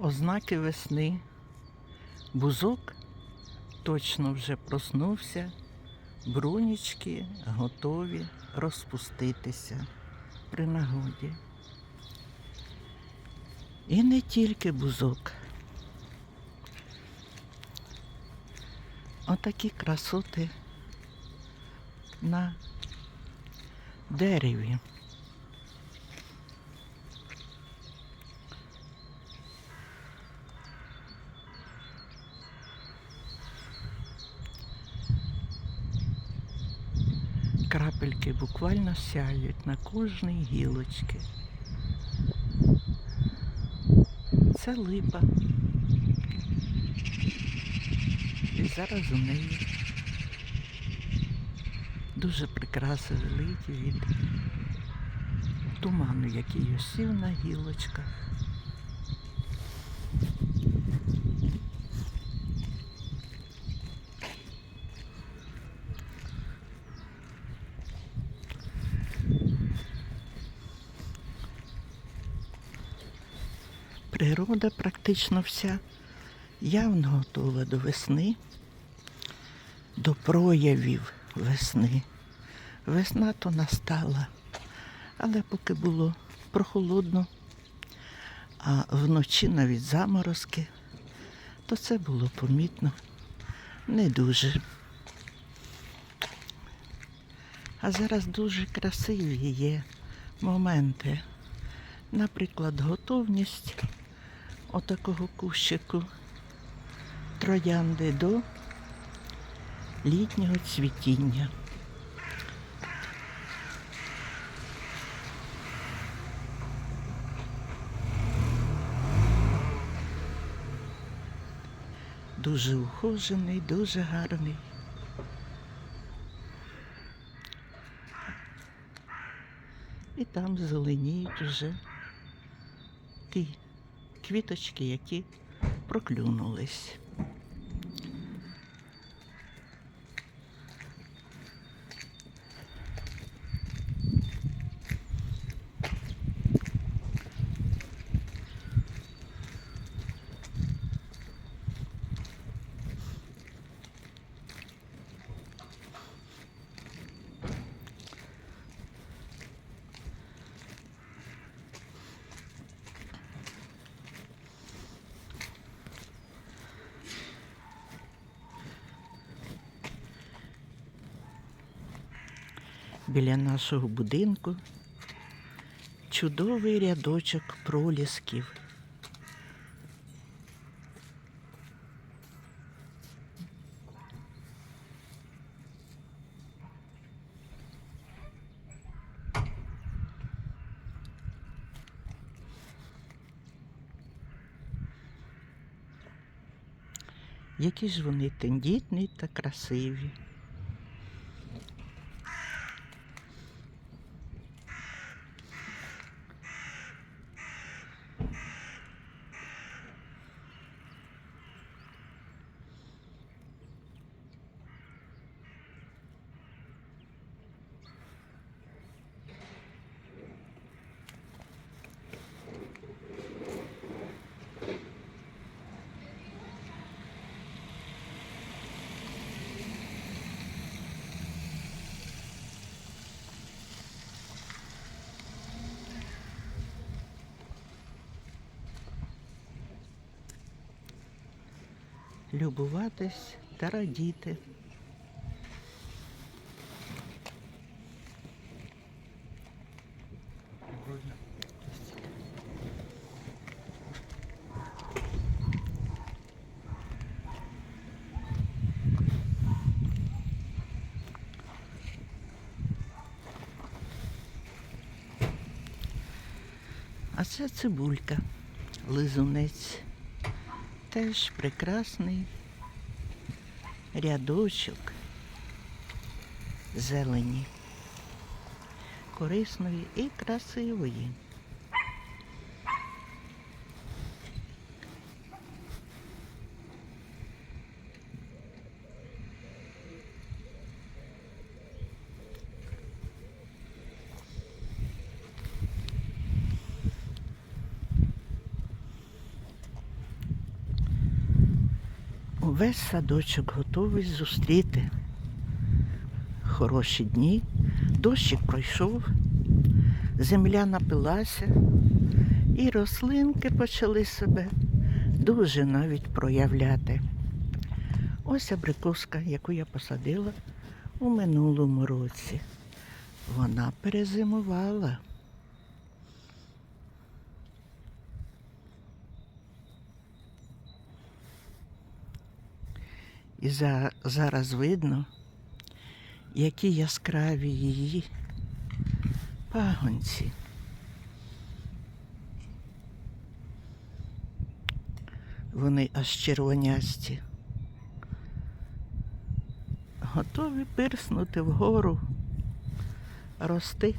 Ознаки весни. Бузок точно вже проснувся, брунічки готові розпуститися при нагоді. І не тільки бузок. Отакі красоти на дереві. Крапельки буквально сяють на кожній гілочці. Це липа. І зараз у неї дуже прикраси великі від туману, який осів на гілочках. Природа практично вся явно готова до весни, до проявів весни. Весна то настала, але поки було прохолодно, а вночі навіть заморозки, то це було помітно не дуже. А зараз дуже красиві є моменти. Наприклад, готовність отакого кущику троянди до літнього цвітіння. Дуже ухожений, дуже гарний. І там зеленіють уже ті квіточки, які проклюнулись. Біля нашого будинку чудовий рядочок пролісків. Які ж вони тендітні та красиві. Любуватись та радіти. А це цибулька, лизунець. Теж прекрасний рядочок зелені, корисної і красивої. Весь садочок готовий зустріти хороші дні. Дощик пройшов, земля напилася, і рослинки почали себе дуже навіть проявляти. Ось абрикоска, яку я посадила у минулому році. Вона перезимувала. І за, зараз видно, які яскраві її пагонці. Вони аж червонясті. Готові пирснути вгору, рости.